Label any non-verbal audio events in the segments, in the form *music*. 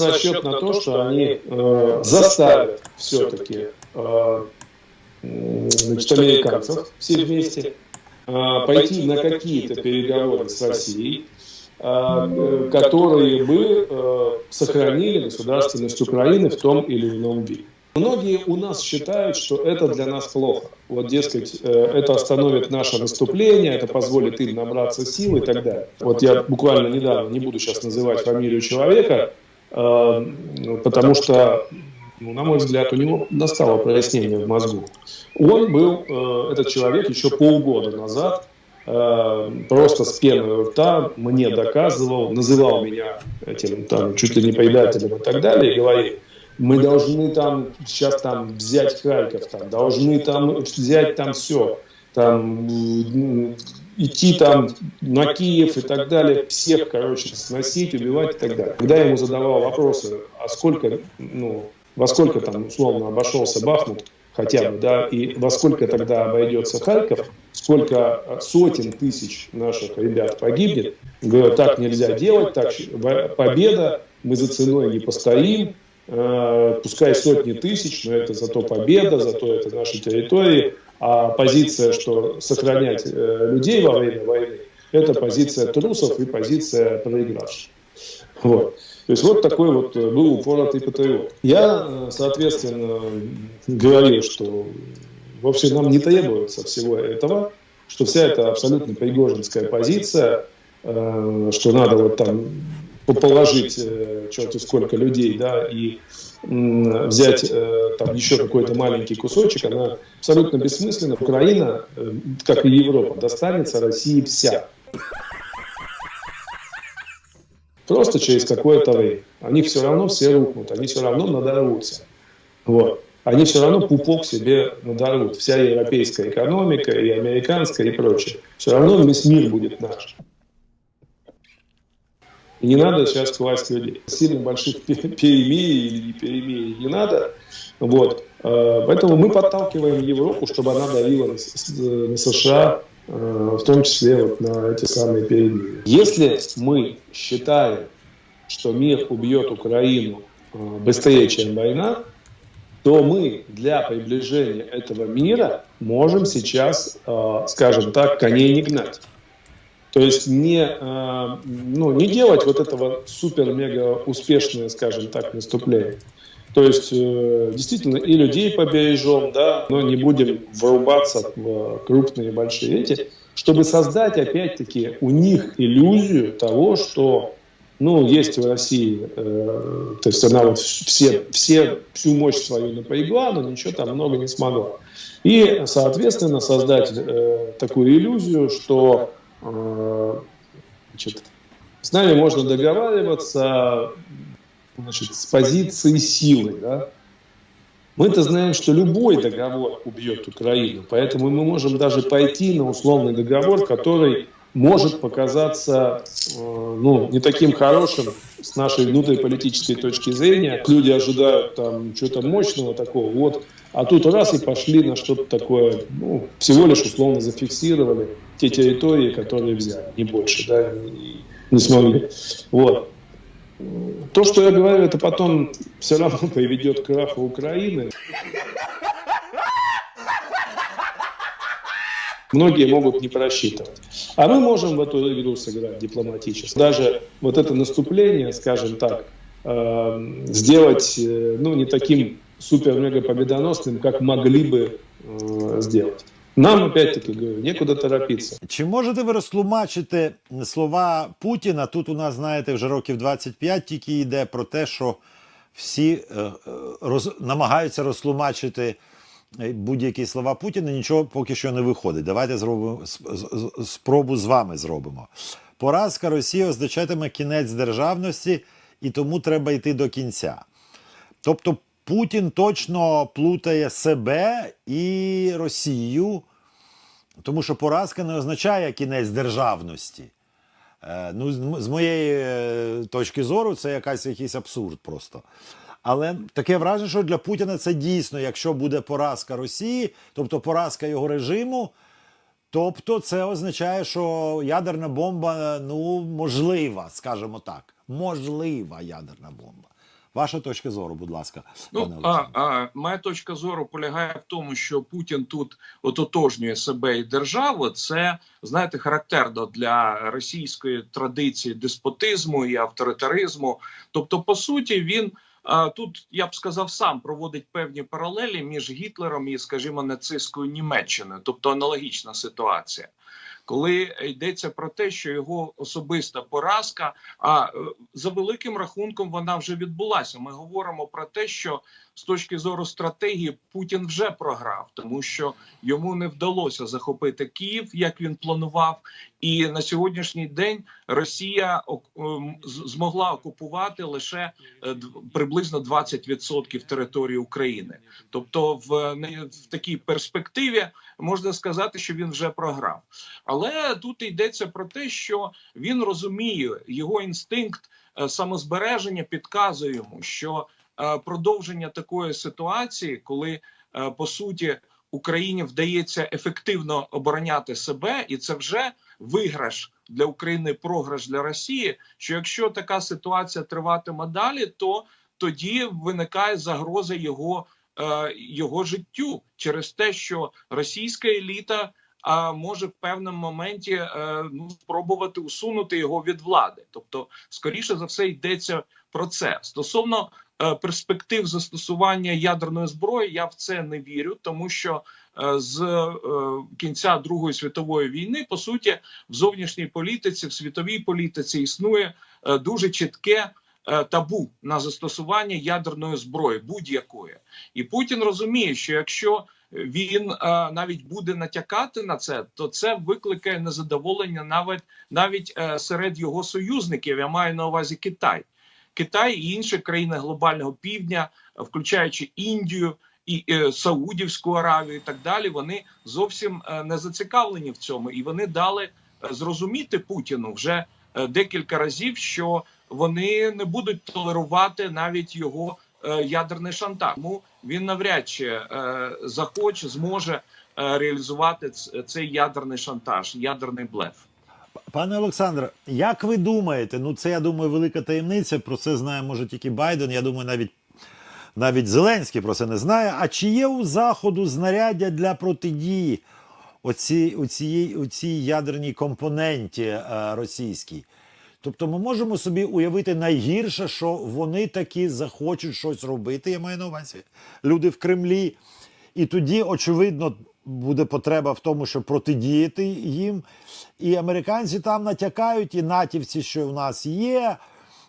расчет на то, что они э, заставят все-таки э, м, значит, американцев все вместе э, пойти на какие-то переговоры с Россией, э, э, которые бы э, сохранили государственность Украины в том или ином виде. Многие у нас считают, что это для нас плохо. Вот, дескать, э, это остановит наше наступление, это позволит им набраться сил и так далее. Вот я буквально недавно, не буду сейчас называть фамилию человека, э, потому что, ну, на мой взгляд, у него настало прояснение в мозгу. Он был, э, этот человек, еще полгода назад э, просто с пеной рта мне доказывал, называл меня этим там чуть ли не предателем и так далее, и говорил, мы должны там сейчас там взять Харьков, там, должны там взять там все, там идти там на Киев и так далее, всех, короче, сносить, убивать и так далее. Когда я ему задавал вопросы, а сколько, ну, во сколько там условно обошелся Бахмут, хотя бы, да, и во сколько тогда обойдется Харьков, сколько сотен тысяч наших ребят погибнет, говорю, так нельзя делать, так победа, мы за ценой не постоим, Э, пускай сотни тысяч, но это зато победа, зато это наши территории, а позиция, что сохранять э, людей во время войны, это позиция трусов и позиция проигравших. Вот. То есть вот такой вот э, был упоротый патриот. Я, э, соответственно, говорил, что вовсе нам не требуется всего этого, что вся эта абсолютно пригожинская позиция, э, что надо вот там положить э, черти сколько людей, да, и м, взять э, там еще какой-то маленький кусочек, она абсолютно бессмысленна. Украина, э, как и Европа, достанется России вся. Просто через какое-то время. Они все равно все рухнут, они все равно надорвутся. Вот. Они все равно пупок себе надорвут. Вся европейская экономика, и американская, и прочее. Все равно весь мир будет наш. И не надо сейчас класть людей. Сильно больших *laughs* пе- перемирий или не перемирий не надо. Вот. Э, Поэтому мы подталкиваем Европу, чтобы она давила на на США, э, в том числе вот на эти самые перемирия. Если мы считаем, что мир убьет Украину э, быстрее, чем война, то мы для приближения этого мира можем сейчас, э, скажем так, коней не гнать. То есть не, э, ну, не делать вот этого супер-мега успешное, скажем так, наступление. То есть э, действительно и людей побережем, да, но не будем вырубаться в крупные большие эти, чтобы создать опять-таки у них иллюзию того, что ну, есть в России, э, то есть она вот все, все, всю мощь свою напрягла, но ничего там много не смогла. И, соответственно, создать э, такую иллюзию, что значит, с нами можно договариваться значит, с позиции силы. Да? Мы-то знаем, что любой договор убьет Украину, поэтому мы можем даже пойти на условный договор, который может показаться э, ну, не таким хорошим с нашей внутриполитической точки зрения. Люди ожидают там чего-то мощного такого, вот, а тут раз и пошли на что-то такое, ну, всего лишь условно зафиксировали те территории, которые взяли, не больше, да, и не смогли. Вот. То, что я говорю, это потом все равно приведет к краху Украины. Многие могут не просчитывать. А мы можем в эту игру сыграть дипломатически. Даже вот это наступление, скажем так, э, сделать э, ну, не таким супер-мега победоносным, как могли бы э, сделать. Нам, опять-таки, говорю, некуда торопиться. Чи можете ви розтлумачити слова Путіна? Тут у нас, знаєте, вже років 25 тільки йде про те, що всі е, е, роз, намагаються розтлумачити е, будь-які слова Путіна, нічого поки що не виходить. Давайте зробимо с- з- з- спробу з вами зробимо. Поразка Росії означатиме кінець державності, і тому треба йти до кінця. Тобто Путін точно плутає себе і Росію, тому що поразка не означає кінець державності. Е, ну, з, моєї е, точки зору, це якась, якийсь абсурд просто. Але таке враження, що для Путіна це дійсно, якщо буде поразка Росії, тобто поразка його режиму, тобто це означає, що ядерна бомба ну, можлива, скажімо так. Можлива ядерна бомба. Ваша точка зору, будь ласка, Ну, а, а моя точка зору полягає в тому, що Путін тут ототожнює себе і державу. Це знаєте, характерно для російської традиції деспотизму і авторитаризму. Тобто, по суті, він а, тут я б сказав сам проводить певні паралелі між Гітлером і, скажімо, нацистською Німеччиною, тобто аналогічна ситуація. Коли йдеться про те, що його особиста поразка, а е, за великим рахунком вона вже відбулася. Ми говоримо про те, що з точки зору стратегії Путін вже програв, тому що йому не вдалося захопити Київ, як він планував. І на сьогоднішній день Росія ем, змогла окупувати лише е, приблизно 20% території України. Тобто, в, не- в такій перспективі можна сказати, що він вже програв. Але тут йдеться про те, що він розуміє його інстинкт е, самозбереження підказує йому, що е, продовження такої ситуації, коли е, по суті Україні вдається ефективно обороняти себе, і це вже виграш для України, програш для Росії. Що якщо така ситуація триватиме далі, то тоді виникає загроза його, його життю через те, що російська еліта може в певному моменті е, ну спробувати усунути його від влади. Тобто, скоріше за все, йдеться про це стосовно е, перспектив застосування ядерної зброї. Я в це не вірю, тому що е, з кінця Другої світової війни по суті в зовнішній політиці, в світовій політиці існує дуже чітке. Табу на застосування ядерної зброї будь-якої, і Путін розуміє, що якщо він е, навіть буде натякати на це, то це викликає незадоволення навіть навіть е, серед його союзників. Я маю на увазі Китай, Китай і інші країни глобального півдня, включаючи Індію і е, Саудівську Аравію, і так далі. Вони зовсім не зацікавлені в цьому, і вони дали зрозуміти Путіну вже декілька разів, що вони не будуть толерувати навіть його ядерний шантаж. Тому він навряд чи е, захоче, зможе е, реалізувати цей ядерний шантаж, ядерний блеф. Пане Олександре, як ви думаєте? Ну, це я думаю, велика таємниця. Про це знає може тільки Байден. Я думаю, навіть навіть Зеленський про це не знає. А чи є у заходу знаряддя для протидії оці, оцієї, оцій ядерній компоненті е, російській? Тобто ми можемо собі уявити найгірше, що вони таки захочуть щось робити. Я маю на увазі люди в Кремлі. І тоді, очевидно, буде потреба в тому, щоб протидіяти їм. І американці там натякають, і натівці, що в нас є.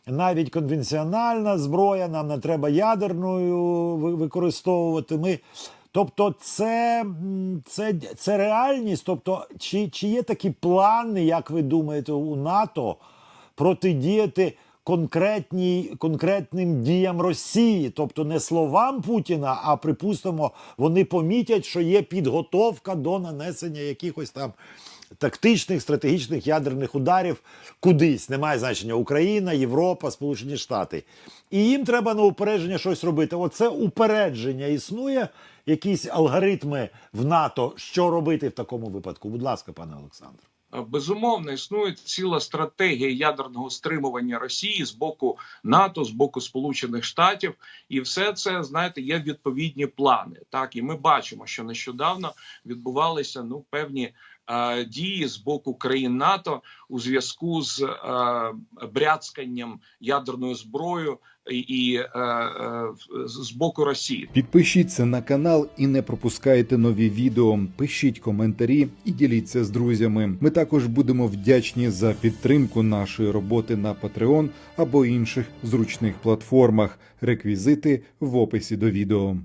Навіть конвенціональна зброя, нам не треба ядерною використовувати. Ми, тобто, це, це, це реальність. Тобто, чи, чи є такі плани, як ви думаєте, у НАТО протидіяти конкретній, конкретним діям Росії, тобто не словам Путіна, а припустимо, вони помітять, що є підготовка до нанесення якихось там тактичних стратегічних ядерних ударів кудись. Немає значення Україна, Європа, Сполучені Штати. І їм треба на упередження щось робити. Оце упередження існує, якісь алгоритми в НАТО, що робити в такому випадку. Будь ласка, пане Олександр. Безумовно, існує ціла стратегія ядерного стримування Росії з боку НАТО, з боку Сполучених Штатів, і все це знаєте є відповідні плани. Так і ми бачимо, що нещодавно відбувалися ну певні е, дії з боку країн НАТО у зв'язку з е, бряцканням ядерною зброєю і, е, е, з боку Росії. Підпишіться на канал і не пропускайте нові відео. Пишіть коментарі і діліться з друзями. Ми також будемо вдячні за підтримку нашої роботи на Patreon або інших зручних платформах. Реквізити в описі до відео.